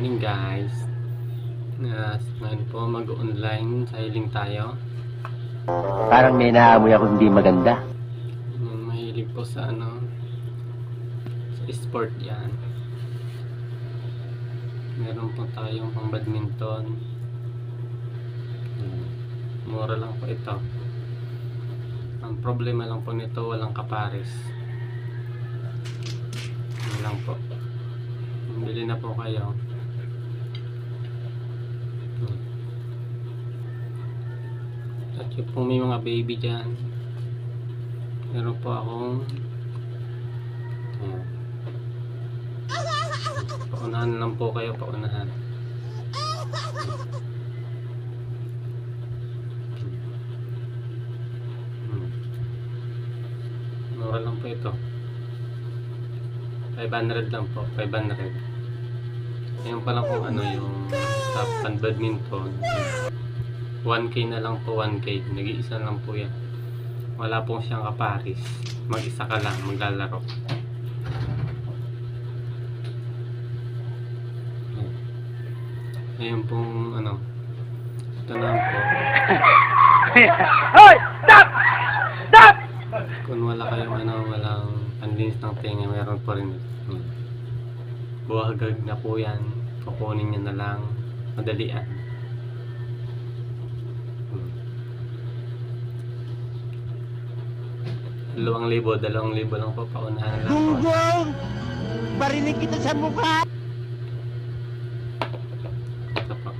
morning guys. Uh, ngayon po mag-online sailing tayo. Parang may naamoy ako hindi maganda. Yung mahilig po sa ano sa sport yan. Meron po tayong pang badminton. Hmm. Mura lang po ito. Ang problema lang po nito walang kapares. Lang po. Bili na po kayo. At yung po may mga baby dyan. Meron po akong Ayan. Paunahan lang po kayo, paunahan. Hmm. Mura lang po ito. 500 lang po, 500. Ayun pa lang kung ano yung sa pan badminton. 1k na lang po, 1k. Nag-iisa lang po yan. Wala pong siyang kaparis. Mag-isa ka lang maglalaro. Ayun pong ano. Ito na po. Hoy! Stop! Stop! Kung wala kayong ano, walang panlinis ng tenga, meron pa rin. Hmm. Buwagag na po yan. Kukunin nyo na lang. Madalian. Hmm. Dalawang libo, dalawang libo lang po paunahan lang po. Gunggong! Barinig kita sa mukha! Ito po.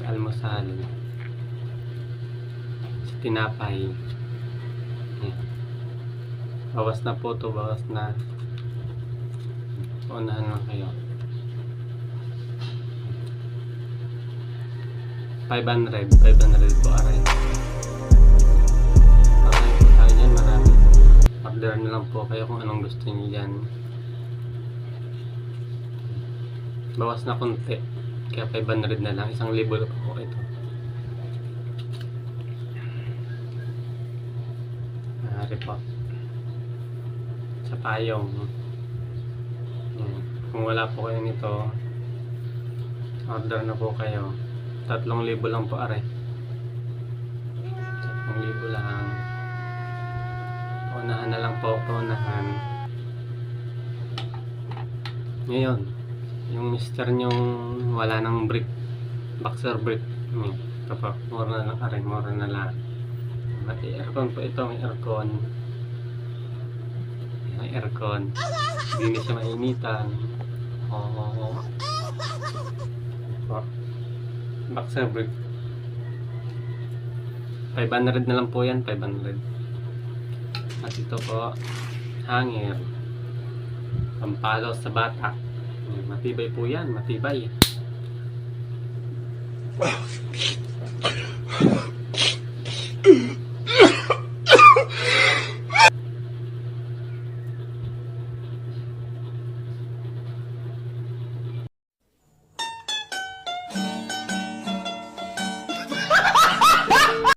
Sa almusal. Sa tinapay. Bawas na po to, bawas na. Paunahan lang kayo. 500, 500 po aray. Aray po tayo dyan, marami. Order na lang po kayo kung anong gusto niyo dyan. Bawas na konti. Kaya 500 na lang. Isang libo po ito. Maaari po. Sa payong. Yan. Kung wala po kayo nito, order na po kayo. Tatlong libo lang po are. Tatlong libo lang. Paunahan na lang po. Paunahan. Ngayon, yung mister nyong wala nang brick boxer brick hmm. ito pa mura na lang aray mura na lang may aircon po ito may aircon may aircon hindi na siya mainitan oo oh back sa 500 na lang po yan 500 at ito po hanger. Pampalo sa bata. Matibay po yan matibay.